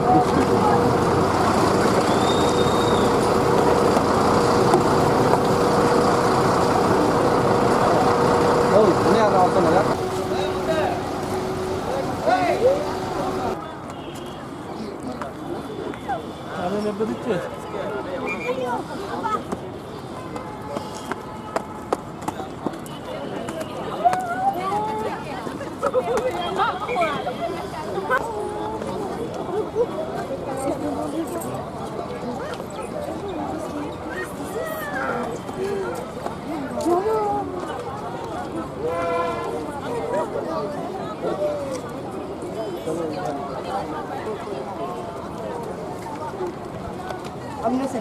banco.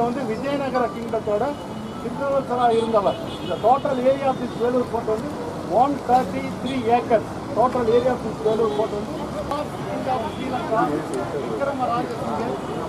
வந்து விஜயநகர கிங்டத்தோட சிற்றரசராக இருந்தவர் இந்த total area of this Vellore code வந்து one thirty three acre total area of this Vellore code வந்து king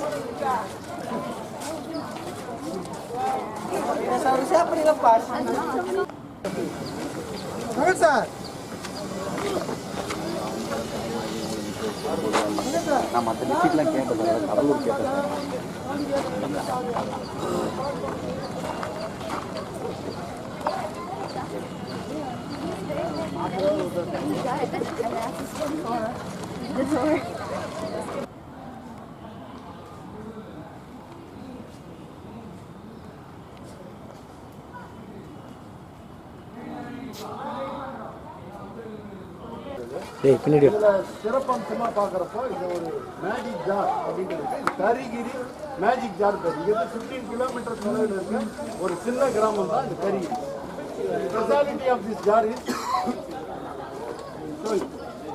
விக்ரமராஜ அந்த Seharusnya apa dilepas? Sangat sir. நான் மற்ற டிஸ்ட்ரிக்ட்லாம் கேட்டதில்ல கடலூர் கேட்டேன் டேய் பின்னாடி இதுல சிறப்பம்சமா பார்க்குறப்போ இந்த ஒரு மேஜிக் ஜார் அப்படிங்கிறது இது கரிகிரி மேஜிக் ஜார் பேர் இங்கிருந்து ஃபிஃப்டீன் கிலோமீட்டர் தொலைவில் இருக்க ஒரு சின்ன கிராமம் தான் இந்த Karigiri speciality of this jar is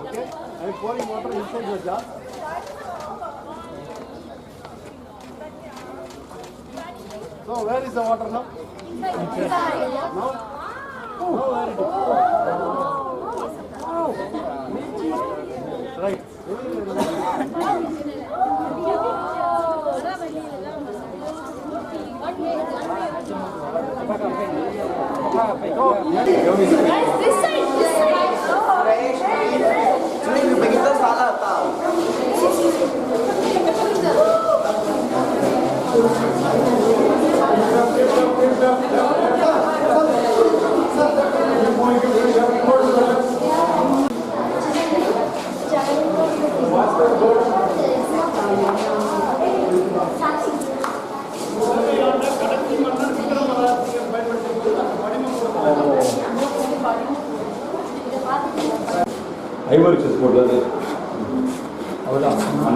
okay I pouring water inside the jar So where is the water now? Now? Now where it is? This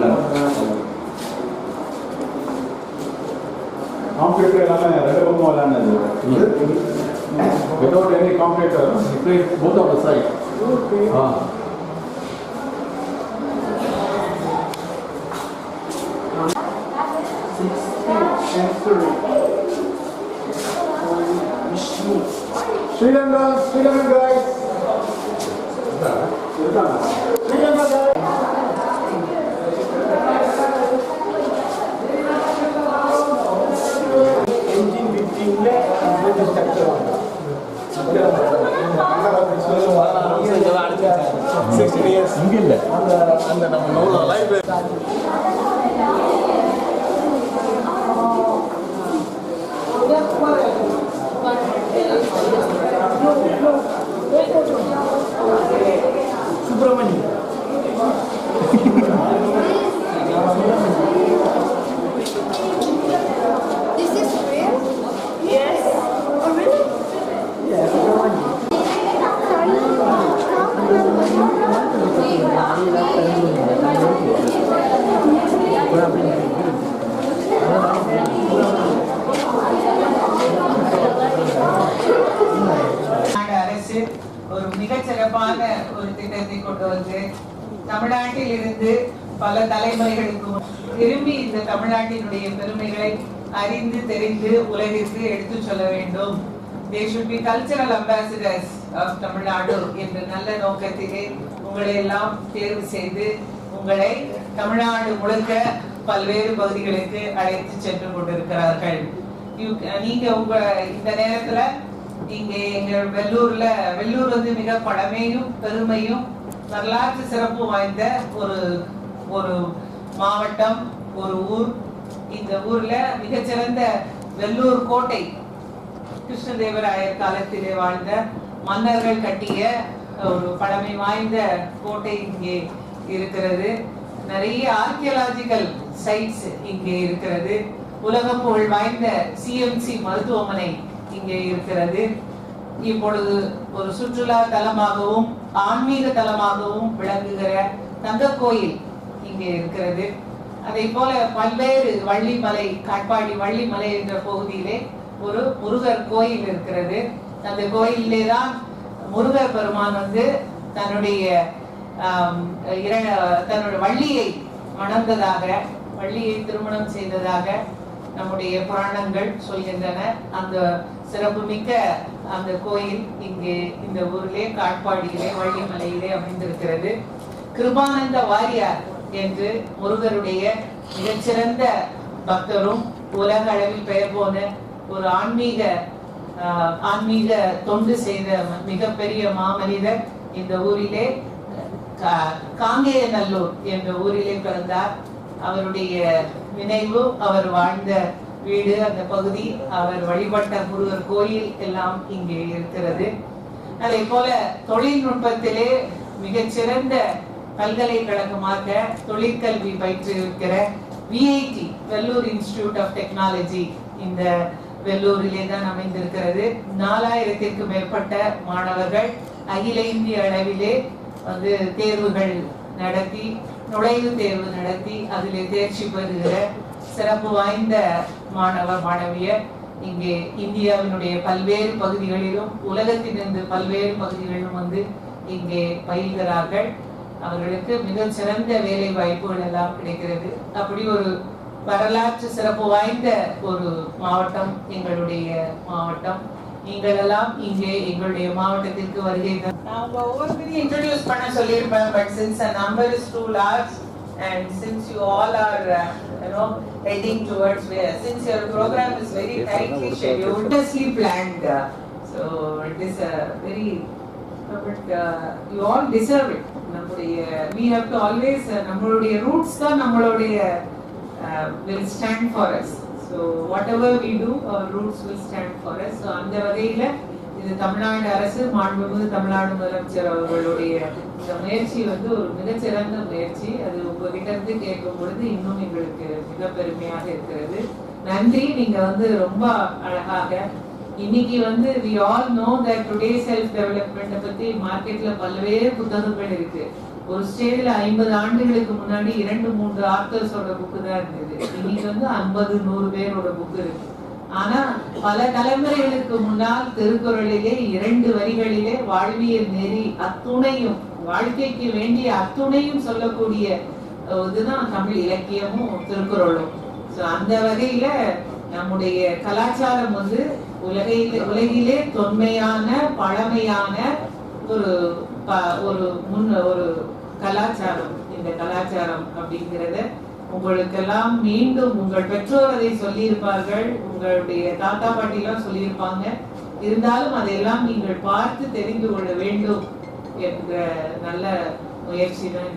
அவ்வளோதான் மன்னர் காம்பேட்டர் எல்லாமே ரெண்டு பக்கமும் விளையாடுனது வித்தவுட் எனி காம்பேட்டர் இப்படி both of the side ah Sri Lanka Sri Lanka guys. Sri Lanka guys. பல தலைமுறைகளுக்கு திரும்பி இந்த தமிழ்நாட்டினுடைய பெருமைகளை அறிந்து தெரிந்து உலகிற்கு எடுத்து சொல்ல வேண்டும். They should be cultural ambassadors of Tamil Nadu என்ற நல்ல நோக்கத்திலே உங்களை எல்லாம் தேர்வு செய்து உங்களை தமிழ்நாடு முழுக்க பல்வேறு பகுதிகளுக்கு அழைத்து சென்று கொண்டிருக்கிறார்கள். Uh, நீங்க உங்க இந்த நேரத்துல இங்கே எங்க வெள்ளூர்ல வெள்ளூர் வந்து மிக பழமையும் பெருமையும் வரலாற்று சிறப்பு வாய்ந்த ஒரு ஒரு மாவட்டம் ஒரு ஊர். இந்த ஊர்ல மிகச்சிறந்த வெள்ளூர் கோட்டை கிருஷ்ணதேவராயர் காலத்திலே வாழ்ந்த மன்னர்கள் கட்டிய ஒரு பழமை வாய்ந்த கோட்டை இங்கே இருக்கிறது. நிறைய ஆர்கியலாஜிக்கல் சைட்ஸ் இங்கே இருக்கிறது. உலக புகழ் வாய்ந்த சிஎம்சி மருத்துவமனை இங்கே இருக்கிறது. இப்பொழுது ஒரு சுற்றுலா தலமாகவும் ஆன்மீக தலமாகவும் விளங்குகிற தங்க கோயில் இங்கே இருக்கிறது. அதே போல பல்வேறு வள்ளிமலை காட்பாடி வள்ளிமலை என்ற பகுதியிலே ஒரு முருகர் கோயில் இருக்கிறது. அந்த கோயிலே தான் முருகர் பெருமான் வந்து தன்னுடைய இர- தன்னுடைய வள்ளியை மணந்ததாக வள்ளியை திருமணம் செய்ததாக நம்முடைய புராணங்கள் சொல்கின்றன. அந்த சிறப்புமிக்க அந்த கோயில் இங்கே இந்த ஊரிலே காட்பாடியிலே வள்ளிமலையிலே அமைந்திருக்கிறது. கிருபானந்த வாரியார் என்று முருகருடைய மிகச்சிறந்த பக்தரும் உலக அளவில் பெயர் போன ஒரு ஆன்மீக ஆன்மீக தொண்டு செய்த மிகப்பெரிய மாமனிதர் இந்த ஊரிலே காங்கேயநல்லூர் என்ற ஊரிலே பிறந்தார். அவருடைய நினைவு அவர் வாழ்ந்த வீடு அந்த பகுதி அவர் வழிபட்ட முருகர் கோயில் எல்லாம் இங்கே இருக்கிறது. அதே போல தொழில்நுட்பத்திலே மிகச்சிறந்த பல்கலைக்கழகமாக தொழிற்கல்வி பயிற்றுவிக்கிற VIT Vellore institute of technology இந்த வெல்லூரிலே தான் அமைந்திருக்கிறது. நாலாயிரத்திற்கு மேற்பட்ட மாணவர்கள் அகில இந்திய அளவிலே வந்து தேர்வுகள் நடத்தி நுழைவுத் தேர்வு நடத்தி அதிலே தேர்ச்சி பெறுகிற சிறப்பு வாய்ந்த மாணவர் மாணவியர் இங்கே இந்தியாவினுடைய பல்வேறு பகுதிகளிலும் உலகத்திலிருந்து பல்வேறு பகுதிகளிலும் வந்து இங்கே பயில்கிறார்கள். அவர்களுக்கு மிக சிறந்த வேலை வாய்ப்புகள் எல்லாம் கிடைக்கிறது அப்படி ஒரு வரலாற்று சிறப்பு வாய்ந்த ஒரு மாவட்டம் எங்களுடைய மாவட்டம் நீங்கள் எல்லாம் இங்கே எங்களுடைய மாவட்டத்திற்கு வருகை நான் ஒவ்வொருத்தரையும் இன்ட்ரோடியூஸ் பண்ண சொல்லியிருப்பேன் but since number is too large and since you all are uh, you know heading towards where since your program is very tightly scheduled meticulously planned uh, so it is a very but uh, you all deserve it நம்முடைய we have to always uh, நம்மளுடைய roots தான் நம்மளுடைய will will stand for us. So whatever we do our roots will stand for us. So அந்த வகையில இது தமிழ்நாடு அரசு மாண்புமிகு தமிழ்நாடு முதலமைச்சர் அவர்களுடைய இந்த முயற்சி வந்து ஒரு மிகச்சிறந்த முயற்சி. அது உங்ககிட்ட இருந்து கேட்கும் பொழுது இன்னும் எங்களுக்கு மிக பெருமையாக இருக்கிறது. நன்றி. நீங்க வந்து ரொம்ப அழகாக இன்னைக்கு வந்து we all know that today self development பத்தி மார்க்கெட்ல பல்வேறு புத்தகங்கள் இருக்கு. ஒரு ஸ்டேஜ்ல ஐம்பது ஆண்டுகளுக்கு முன்னாடி இரண்டு மூன்று ஆத்தர்ஸோட புக்கு தான் இருந்தது. இன்னைக்கு வந்து ஐம்பது நூறு பேரோட புக்கு இருக்கு. ஆனா பல தலைமுறைகளுக்கு முன்னால் திருக்குறளிலே இரண்டு வரிகளிலே வாழ்வியல் நெறி அத்துணையும் வாழ்க்கைக்கு வேண்டிய அத்துணையும் சொல்லக்கூடிய இதுதான் தமிழ் இலக்கியமும் திருக்குறளும். So, அந்த வகையில நம்முடைய கலாச்சாரம் வந்து உலகிலே உலகிலே தொன்மையான பழமையான ஒரு ஒரு முன் ஒரு கலாச்சாரம் இந்த கலாச்சாரம் அப்படிங்கிறத உங்களுக்கெல்லாம் மீண்டும் உங்கள் பெற்றோர் அதை சொல்லியிருப்பார்கள் உங்களுடைய தாத்தா பாட்டிலாம் சொல்லியிருப்பாங்க இருந்தாலும் அதையெல்லாம் நீங்கள் பார்த்து தெரிந்து கொள்ள வேண்டும் என்ற நல்ல முயற்சி தான்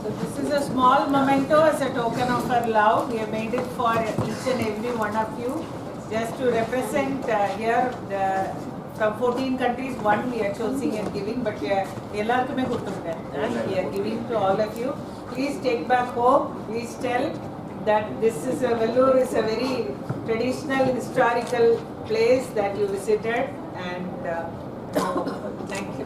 So this is a small memento as a token of our love. We have made it for each and every one of you. Just to represent uh, here the from 14 countries, one we are choosing and giving, but we are எல்லாருக்குமே கொடுத்துருக்கேன். And we are giving to all of you. Please take back home. Please tell that this is a Vellore is a very traditional historical place that you visited and uh, thank you.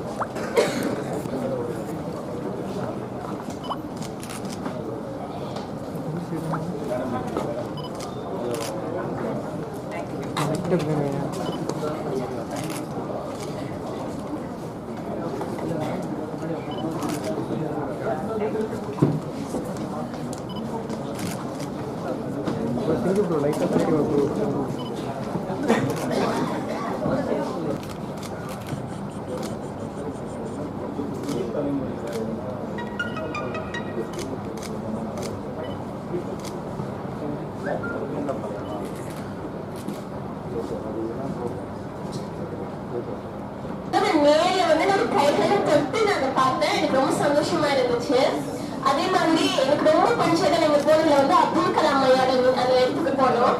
மேல போனோம்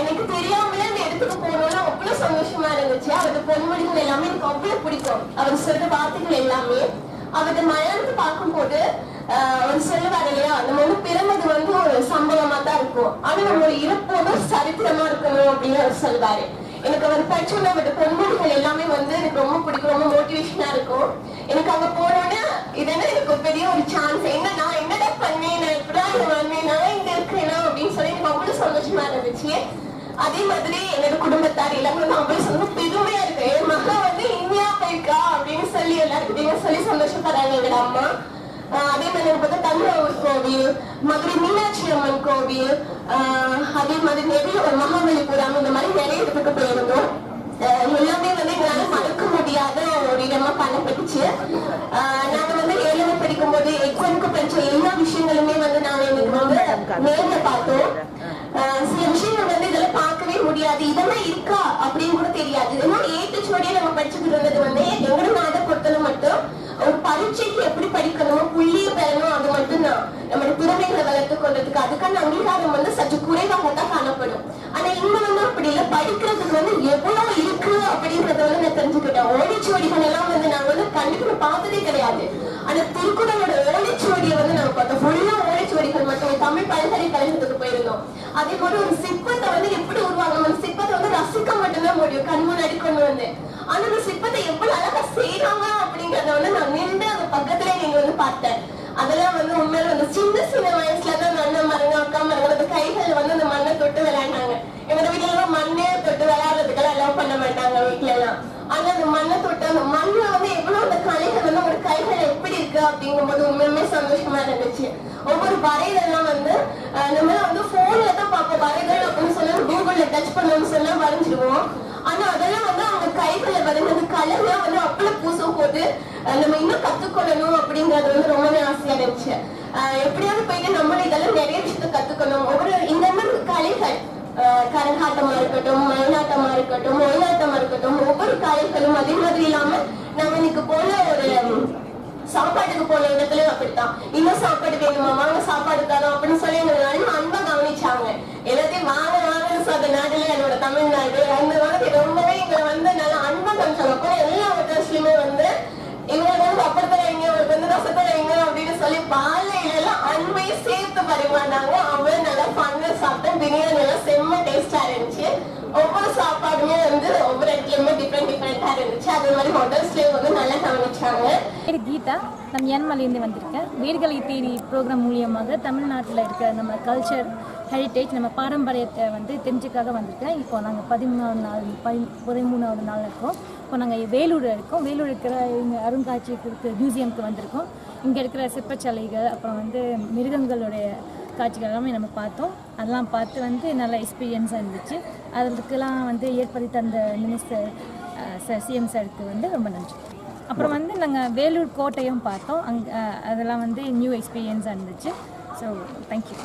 எனக்கு தெரியாமலே அந்த இடத்துக்கு போனோம்னா அவ்வளவு சந்தோஷமா இருந்துச்சு. அவரது பொன்மொழிகள் எல்லாமே எனக்கு அவ்வளவு பிடிக்கும். அவர் சொல்ற வார்த்தைகள் எல்லாமே. அவரது மலர்ந்து பார்க்கும்போது ஆஹ் அவர் சொல்லுவார் இல்லையா நம்ம வந்து பிறந்தது வந்து ஒரு சம்பவமா தான் இருக்கும். ஆனா நம்ம இறப்போது சரித்திரமா இருக்கணும் அப்படின்னு அவர் சொல்லுவாரு. எனக்கு அவர் படிச்சோன்னா அவரோட பொன்மொழிகள் எல்லாமே வந்து எனக்கு ரொம்ப பிடிக்கும் ரொம்ப மோட்டிவேஷனா இருக்கும். எனக்கு அங்க போனோன்னே இதெல்லாம் எனக்கு பெரிய ஒரு சான்ஸ் என்ன நான் என்னடா பண்ணேன் நான் எப்படா இங்க வந்தேன் நான் இங்க இருக்கிறேனா அப்படின்னு சொல்லி எனக்கு அவ்வளவு சந்தோஷமா இருந்துச்சு அதே மாதிரி என்னோட குடும்பத்தார் எல்லாமே வந்து பெருமையா இருக்கு. என் மகா வந்து இந்தியா போயிருக்கா? அப்படின்னு சொல்லி எல்லாருக்கிட்டையும் சொல்லி சந்தோஷப்படுறாங்க எங்களோட அம்மா. அதே மாதிரி எனக்கு தஞ்சாவூர் கோவில் மதுரை மீனாட்சி அம்மன் கோவில் ஆஹ் அதே மாதிரி நிறைய மகாபலிபுரம் இந்த மாதிரி நிறைய இடத்துக்கு போயிருந்தோம். ஆஹ் எல்லாமே வந்து எங்களால மறக்க முடியாத ஒரு இடமா பண்ணப்பட்டுச்சு ஆஹ் நாங்க வந்து ஏழாவது படிக்கும் போது எக்ஸாமுக்கு படிச்ச எல்லா விஷயங்களுமே வந்து நாங்க இன்னைக்கு வந்து நேரில் பார்த்தோம். கொள்றதுக்கு அங்கீகாரம் வந்து சற்று குறைவாக தான் காணப்படும். ஆனா இங்க வந்து அப்படி இல்ல. படிக்கிறதுக்கு வந்து எவ்வளவு இருக்கு அப்படின்றத வந்து நான் தெரிஞ்சுக்கிட்டேன். ஓடிச்சுவடிகள் எல்லாம் வந்து நாங்க வந்து கண்டிப்பா பார்த்ததே கிடையாது. ஆனா திருக்குறளோட ஓடிச்சுவடியை வந்து நாங்க பார்த்தோம். ஃபுல்லா ஓடிச்சுவடிகள் மட்டும். தமிழ் பல்கலைக்கழகத்துக்கு போயிருந்தோம். அதே போல ஒரு சிற்பத்தை வந்து எப்படி உருவாங்கணும் அந்த சிற்பத்தை வந்து ரசிக்க மட்டும்தான் முடியும். கண் முன்னாடி கொண்டு வந்து. ஆனா அந்த சிற்பத்தை எவ்வளவு அழகா செய்யறாங்க அப்படிங்கறத வந்து நான் நின்று அந்த பக்கத்துல நீங்க வந்து பார்த்தேன். அதெல்லாம் வந்து உண்மையில வந்து சின்ன சின்ன வயசுல தான் அந்த கைகள் வந்து அந்த மண்ணை தொட்டு விளையாண்டாங்க. எங்க வீட்டுல எல்லாம் மண்ணே தொட்டு விளையாடுறதுக்கெல்லாம் எல்லாம் பண்ண மாட்டாங்க வீட்டுல எல்லாம். ஆனா அந்த மண்ணை தொட்டு அந்த மண்ணுல வந்து எவ்வளவு அந்த கலைகள் வந்து ஒரு கைகள் எப்படி இருக்கு அப்படிங்கும்போது உண்மையுமே சந்தோஷமா இருந்துச்சு. ஒவ்வொரு வரைதெல்லாம் வந்து நம்ம வந்து போன்ல தான் பார்ப்போம். வரைதல் அப்படின்னு சொல்லி கூகுள்ல டச் பண்ணணும்னு சொன்னா வரைஞ்சிருவோம் ஆனா அதெல்லாம் வந்து அவங்க கைகளை வரைஞ்ச அந்த வந்து அப்பளம் பூசும் போது நம்ம இன்னும் கத்துக்கொள்ளணும் அப்படிங்கறது வந்து ரொம்பவே ஆசையா இருந்துச்சு. எப்படியாவது போயிட்டு நம்மளும் இதெல்லாம் நிறைய விஷயத்த கத்துக்கணும். ஒவ்வொரு இந்த மாதிரி கலைகள் கரகாட்டமா இருக்கட்டும் மயிலாட்டமா இருக்கட்டும் ஒயிலாட்டமா இருக்கட்டும் ஒவ்வொரு கலைகளும் அதே மாதிரி இல்லாம நம்ம இன்னைக்கு போல ஒரு சாப்பாட்டுக்கு போன இடத்துலயும் அப்படித்தான். இன்னும் சாப்பாடு வேணுமா? வாங்க சாப்பாடு தரோம் அப்படின்னு சொல்லி எங்களை நல்லா அன்பா கவனிச்சாங்க எல்லாத்தையும் வாங்க வாங்கன்னு சொல்ற நாடுல என்னோட தமிழ்நாடு அந்த மாதிரி ரொம்பவே எங்களை வந்து நல்லா அன்பா எல்லா ஹோட்டல்ஸ்லயுமே வந்து இவங்க வந்து அப்படி வைங்க உங்களுக்கு வந்து ரசத்தை வைங்க அப்படின்னு சொல்லி பாலையில எல்லாம் அன்பையும் சேர்த்து பரிமாறினாங்க. அவ்வளவு நல்லா பண்ண சாப்பிட்டேன். பிரியாணி எல்லாம் செம்ம டேஸ்டா இருந்துச்சு. ஒவ்வொரு சாப்பாடுமே வந்து ஒவ்வொரு இடத்துலயுமே டிஃப்ரெண்ட் டிஃப்ரெண்டா இருந்துச்சு. அதே மாதிரி ஹோட்டல்ஸ்லயும் வந்து நல்லா கவனிச்சாங்க. கீதா நான் மியான்மர்லேருந்து வந்திருக்கேன். வேர்களை தேடி ப்ரோக்ராம் மூலியமாக தமிழ்நாட்டில் இருக்கிற நம்ம கல்ச்சர் ஹெரிட்டேஜ் நம்ம பாரம்பரியத்தை வந்து தெரிஞ்சுக்காக வந்திருக்கேன். இப்போ நாங்கள் பதிமூணாவது நாள் பதி பதிமூணாவது நாள் இருக்கோம். இப்போ நாங்கள் வேலூர் இருக்கோம். வேலூர் இருக்கிற இங்கே அருங்காட்சியகத்துக்கு மியூசியம்க்கு வந்திருக்கோம். இங்கே இருக்கிற சிற்பச்சலைகள் அப்புறம் வந்து மிருகங்களுடைய காட்சிகள் எல்லாமே நம்ம பார்த்தோம். அதெல்லாம் பார்த்து வந்து நல்ல எக்ஸ்பீரியன்ஸாக இருந்துச்சு. அதுக்கெல்லாம் வந்து ஏற்படுத்தி தந்த மினிஸ்டர் சார் சிஎம் சாருக்கு வந்து ரொம்ப நன்றி. அப்புறம் வந்து நாங்கள் வேலூர் கோட்டையும் பார்த்தோம். அங்கே அதெல்லாம் வந்து நியூ எக்ஸ்பீரியன்ஸாக இருந்துச்சு. So thank you